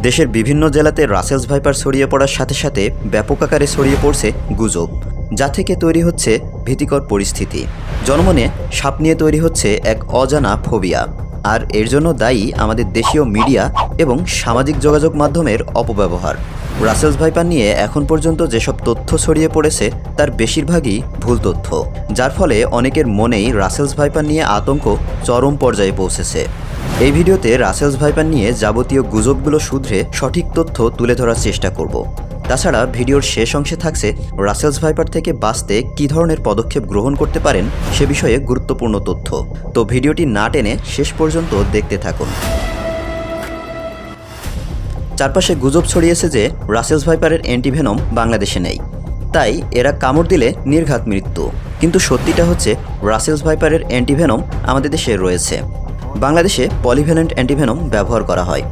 দেশের বিভিন্ন জেলাতে রাসেলস ভাইপার ছড়িয়ে পড়ার সাথে সাথে ব্যাপক আকারে ছড়িয়ে পড়ছে গুজব, যা থেকে তৈরি হচ্ছে ভীতিকর পরিস্থিতি। জনমনে সাপ নিয়ে তৈরি হচ্ছে এক অজানা ফোবিয়া। আর এর জন্য দায়ী আমাদের দেশীয় মিডিয়া এবং সামাজিক যোগাযোগ মাধ্যমের অপব্যবহার। রাসেলস ভাইপার নিয়ে এখন পর্যন্ত যেসব তথ্য ছড়িয়ে পড়েছে, তার বেশিরভাগই ভুল তথ্য, যার ফলে অনেকের মনেই রাসেলস ভাইপার নিয়ে আতঙ্ক চরম পর্যায়ে পৌঁছেছে। এই ভিডিওতে রাসেলস ভাইপার নিয়ে যাবতীয় গুজবগুলো শুধরে সঠিক তথ্য তুলে ধরার চেষ্টা করব। তাছাড়া ভিডিওর শেষ অংশে থাকছে রাসেলস ভাইপার থেকে বাঁচতে কী ধরনের পদক্ষেপ গ্রহণ করতে পারেন সে বিষয়ে গুরুত্বপূর্ণ তথ্য। তো ভিডিওটি না টেনে শেষ পর্যন্ত দেখতে থাকুন। চারপাশে গুজব ছড়িয়েছে যে রাসেলস ভাইপারের অ্যান্টিভেনম বাংলাদেশে নেই। তাই এরা কামড় দিলে নির্ঘাত মৃত্যু। কিন্তু সত্যিটা হচ্ছে রাসেলস ভাইপারের অ্যান্টিভেনম আমাদের দেশে রয়েছে। বাংলাদেশে পলিভ্যালেন্ট অ্যান্টিভেনম ব্যবহার করা হয়।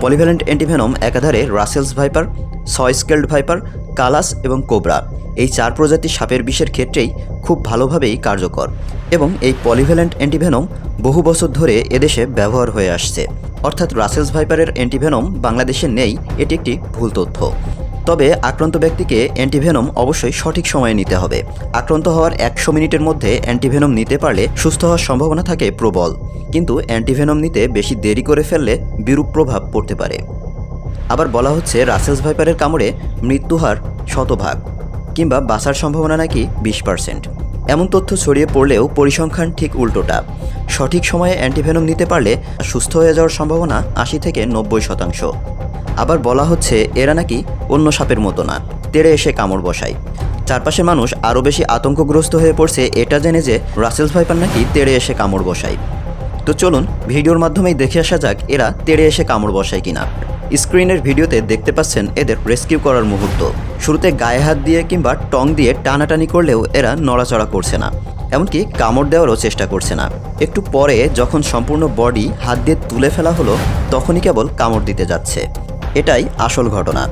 পলিভ্যালেন্ট অ্যান্টিভেনম একাধারে Russell's viper saw scaled viper, Kalash এবং কোবরা। এই চার প্রজাতির সাপের বিষের ক্ষেত্রেই খুব ভালোভাবেই কার্যকর এবং এই পলিভ্যালেন্ট অ্যান্টিভেনম বহু বছর ধরে এদেশে ব্যবহার হয়ে আসছে। অর্থাৎ রাসেলস ভাইপারের অ্যান্টিভেনম বাংলাদেশে নেই, এটি একটি ভুল তথ্য। তবে আক্রান্ত ব্যক্তিকে অ্যান্টিভেনম অবশ্যই সঠিক সময়ে নিতে হবে। আক্রান্ত হওয়ার একশো মিনিটের মধ্যে অ্যান্টিভেনম নিতে পারলে সুস্থ হওয়ার সম্ভাবনা থাকে প্রবল। কিন্তু অ্যান্টিভেনম নিতে বেশি দেরি করে ফেললে বিরূপ প্রভাব পড়তে পারে। আবার বলা হচ্ছে রাসেলস ভাইপারের কামড়ে মৃত্যুহার শতভাগ কিংবা বাঁচার সম্ভাবনা নাকি বিশ পার্সেন্ট। এমন তথ্য ছড়িয়ে পড়লেও পরিসংখ্যান ঠিক উল্টোটা। সঠিক সময়ে অ্যান্টিভেনম নিতে পারলে সুস্থ হয়ে যাওয়ার সম্ভাবনা আশি থেকে নব্বই শতাংশ। আবার বলা হচ্ছে এরা নাকি অন্য সাপের মতো না, তেড়ে এসে কামড় বসায়। চারপাশে মানুষ আরও বেশি আতঙ্কগ্রস্ত হয়ে পড়ছে এটা জেনে যে রাসেলস ভাইপার নাকি তেড়ে এসে কামড় বসায়। তো চলুন ভিডিওর মাধ্যমেই দেখে আসা যাক এরা তেড়ে এসে কামড় বসায় কিনা। স্ক্রিনের ভিডিওতে দেখতে পাচ্ছেন এদের রেস্কিউ করার মুহূর্ত। শুরুতে গায়ে হাত দিয়ে কিংবা টং দিয়ে টানাটানি করলেও এরা নড়াচড়া করছে না, এমনকি কামড় দেওয়ারও চেষ্টা করছে না। একটু পরে যখন সম্পূর্ণ বডি হাত দিয়ে তুলে ফেলা হলো, তখনই কেবল কামড় দিতে যাচ্ছে। এটাই আসল ঘটনা।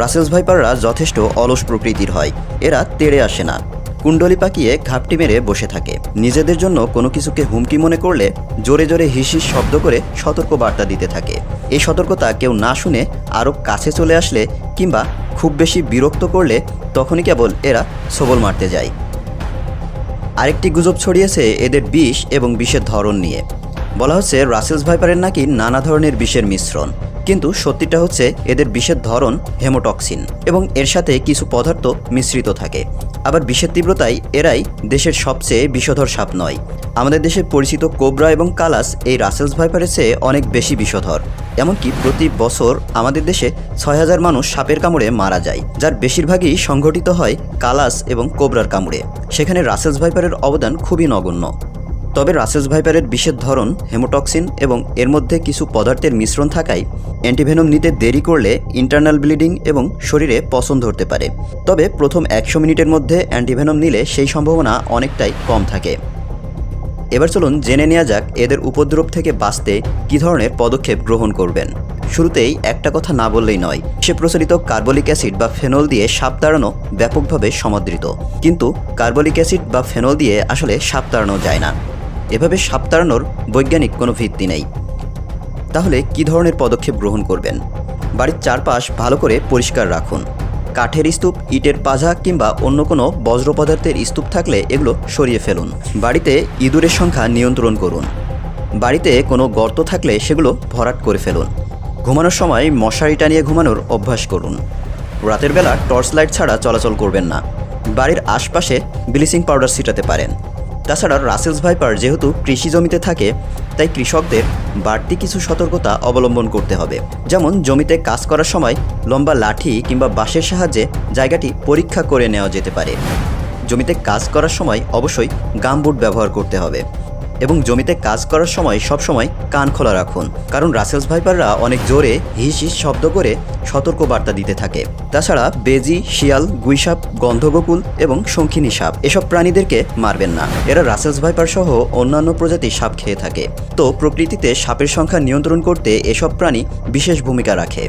রাসেলস ভাইপাররা যথেষ্ট অলস প্রকৃতির হয়, এরা তেড়ে আসে না। কুণ্ডলি পাকিয়ে ঘাপটি মেরে বসে থাকে। নিজেদের জন্য কোনো কিছুকে হুমকি মনে করলে জোরে জোরে হিসিস শব্দ করে সতর্ক বার্তা দিতে থাকে। এই সতর্কতা কেউ না শুনে আরও কাছে চলে আসলে কিংবা খুব বেশি বিরক্ত করলে তখনই কেবল এরা সবল মারতে যায়। আরেকটি গুজব ছড়িয়েছে এদের বিষ এবং বিষের ধরন নিয়ে। বলা হচ্ছে রাসেলস ভাইপারের নাকি নানা ধরনের বিষের মিশ্রণ। কিন্তু সত্যিটা হচ্ছে এদের বিষের ধরন হেমোটক্সিন এবং এর সাথে কিছু পদার্থ মিশ্রিত থাকে। আবার বিষের তীব্রতায় এরাই দেশের সবচেয়ে বিষধর সাপ নয়। আমাদের দেশে পরিচিত কোবরা এবং কালাস এই রাসেলস ভাইপারের চেয়ে অনেক বেশি বিষধর। এমনকি প্রতি বছর আমাদের দেশে ছয় হাজার মানুষ সাপের কামড়ে মারা যায়, যার বেশিরভাগই সংঘটিত হয় কালাস এবং কোবরার কামড়ে। সেখানে রাসেলস ভাইপারের অবদান খুবই নগণ্য। তবে রাসেলস ভাইপারের বিশেষ ধরন হেমোটক্সিন এবং এর মধ্যে কিছু পদার্থের মিশ্রণ থাকায় অ্যান্টিভেনম নিতে দেরি করলে ইন্টারনাল ব্লিডিং এবং শরীরে পছন্দ ধরতে পারে। তবে প্রথম একশো মিনিটের মধ্যে অ্যান্টিভেনম নিলে সেই সম্ভাবনা অনেকটাই কম থাকে। এবার চলুন জেনে নেওয়া যাক এদের উপদ্রব থেকে বাঁচতে কী ধরনের পদক্ষেপ গ্রহণ করবেন। শুরুতেই একটা কথা না বললেই নয়, সে প্রচলিত কার্বলিক অ্যাসিড বা ফেনল দিয়ে সাপ তাড়ানো ব্যাপকভাবে সমাদৃত। কিন্তু কার্বলিক অ্যাসিড বা ফেনল দিয়ে আসলে সাপ তাড়ানো যায় না। এভাবে সাপ তাড়ানোর বৈজ্ঞানিক কোনো ভিত্তি নেই। তাহলে কী ধরনের পদক্ষেপ গ্রহণ করবেন? বাড়ির চারপাশ ভালো করে পরিষ্কার রাখুন। কাঠের স্তূপ, ইটের পাঝা কিংবা অন্য কোনো বজ্র পদার্থের স্তূপ থাকলে এগুলো সরিয়ে ফেলুন। বাড়িতে ইঁদুরের সংখ্যা নিয়ন্ত্রণ করুন। বাড়িতে কোনো গর্ত থাকলে সেগুলো ভরাট করে ফেলুন। ঘুমানোর সময় মশারি টানিয়ে ঘুমানোর অভ্যাস করুন। রাতের বেলা টর্চ লাইট ছাড়া চলাচল করবেন না। বাড়ির আশপাশে ব্লিচিং পাউডার ছিটাতে পারেন। তাছাড়া রাসেলস ভাইপার যেহেতু কৃষি জমিতে থাকে, তাই কৃষকদের বাড়তি কিছু সতর্কতা অবলম্বন করতে হবে। যেমন জমিতে কাজ করার সময় লম্বা লাঠি কিংবা বাঁশের সাহায্যে জায়গাটি পরীক্ষা করে নেওয়া যেতে পারে। জমিতে কাজ করার সময় অবশ্যই গামবুট ব্যবহার করতে হবে। এবং জমিতে কাজ করার সময় সবসময় কান খোলা রাখুন। কারণ রাসেলস ভাইপাররা অনেক জোরে হিস হিস শব্দ করে সতর্ক বার্তা দিতে থাকে। তাছাড়া বেজি, শিয়াল, গুইসাপ, গন্ধগোকুল এবং শঙ্খিনী সাপ এসব প্রাণীদেরকে মারবেন না। এরা রাসেলস ভাইপার সহ অন্যান্য প্রজাতির সাপ খেয়ে থাকে। তো প্রকৃতিতে সাপের সংখ্যা নিয়ন্ত্রণ করতে এসব প্রাণী বিশেষ ভূমিকা রাখে।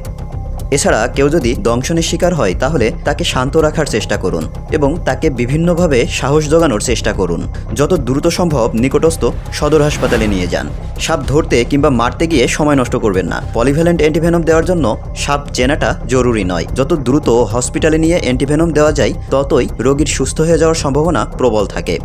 এছাড়া কেউ যদি দংশনের শিকার হয়, তাহলে তাকে শান্ত রাখার চেষ্টা করুন এবং তাকে বিভিন্নভাবে সাহস জোগানোর চেষ্টা করুন। যত দ্রুত সম্ভব নিকটস্থ সদর হাসপাতালে নিয়ে যান। সাপ ধরতে কিংবা মারতে গিয়ে সময় নষ্ট করবেন না। পলিভ্যালেন্ট অ্যান্টিভেনম দেওয়ার জন্য সাপ চেনাটা জরুরি নয়। যত দ্রুত হসপিটালে নিয়ে অ্যান্টিভেনম দেওয়া যায়, ততই রোগীর সুস্থ হয়ে যাওয়ার সম্ভাবনা প্রবল থাকে।